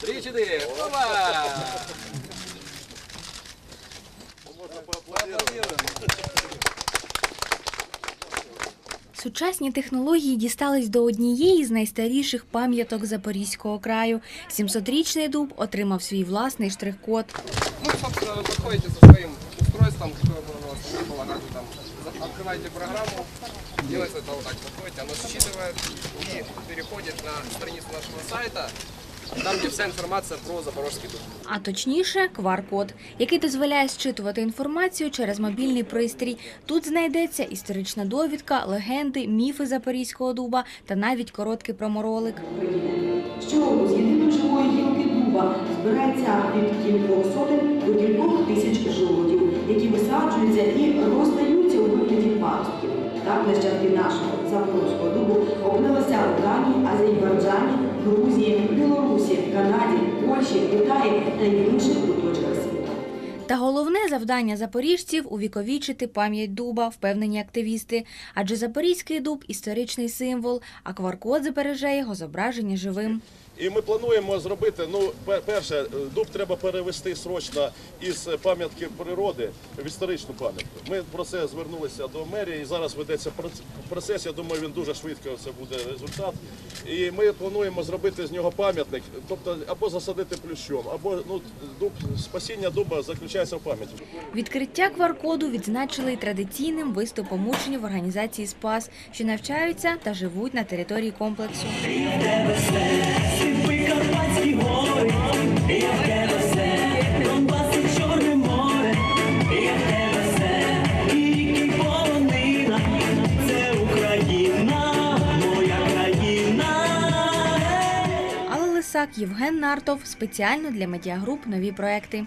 Три-четыре. Опа! Сучасні технології дістались до однієї з найстаріших пам'яток Запорізького краю. 700-річний дуб отримав свій власний штрих-код. Ну, собственно, вы подходите со своим устройством, какое бы у вас ни было, как вы там, за- открываете программу, делается это вот так, подходите, оно считывает и переходит на страницу нашего сайта, там, где вся информация про Запорожский дуб. А точніше, QR-код, який дозволяє зчитувати інформацію через мобільний пристрій. Тут знайдеться історична довідка, легенди, міфи Запорізького дуба та навіть короткий проморолик. Щороку з єдиної живої гілки дуба збирається від кількох сотень до кількох тисяч жолудів, які висаджуються і розстаються у вигляді паростків. Так нащадки нашого запорозького дубу опинилися в Данії, największych Та головне завдання запоріжців увіковічити пам'ять дуба, впевнені активісти. Адже запорізький дуб історичний символ, а QR-код збереже його зображення живим. І ми плануємо зробити. Ну, перше, е, дуб треба перевести срочно із пам'ятки природи в історичну пам'ятку. Ми про це звернулися до мерії. і Зараз ведеться проц- процес. Я думаю, він дуже швидко це буде результат. І ми плануємо зробити з нього пам'ятник, тобто або засадити плющом, або ну дуб спасіння дуба заключається в пам'яті. Відкриття QR-коду відзначили й традиційним виступом учнів організації СПАС, що навчаються та живуть на території комплексу. Євген Нартов спеціально для медіагруп нові проекти.